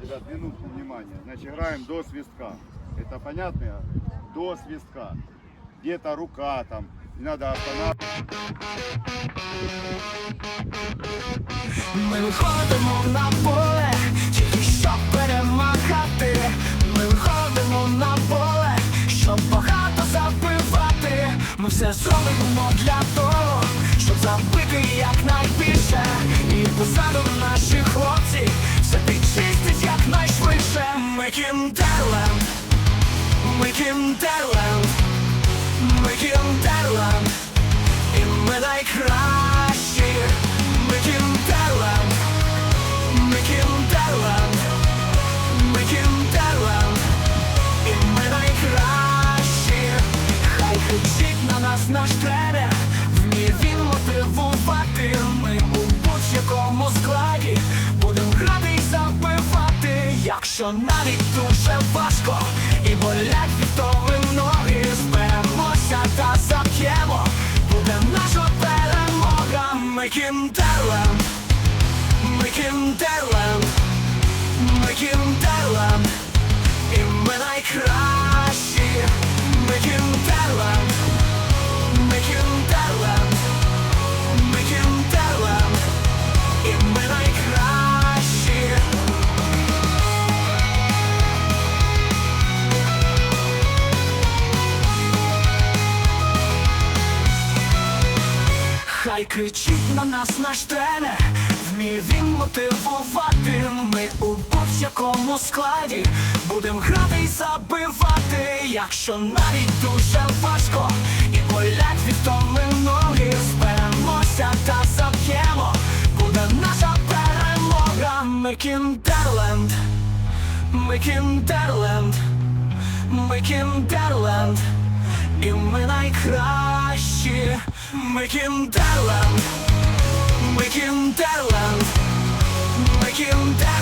Ребят, минутку внимания. Значит, играем до свистка. Это понятно? До свистка. Где-то рука там. Не надо останавливаться. Ми виходимо на Ми все зробимо для того, щоб забити якнайбільше. І позаду наші хлопці все підчистить якнайшвидше. Ми кінтерленд, ми кінтерленд, ми кінтерленд. І ми найкращі, ми кінтерленд, нас наш тренер, вміє він мотивувати, ми у будь-якому складі будемо грати і забивати, якщо навіть дуже важко і болять вітови ноги, зберемося та заб'ємо, буде наша перемога, ми кінтерленд, ми кінтерленд, ми кінтерленд, і ми найкращі, Хай кричить на нас наш тренер, вміє він мотивувати. Ми у будь-якому складі будем грати і забивати, якщо навіть дуже важко і болять від втоми ноги, зберемося та заб'ємо, буде наша перемога. Ми кінтерленд, ми кінтерленд, ми кінтерленд. І ми найкращі, ми кінтерленд, ми кінтерленд, ми кінтерленд, і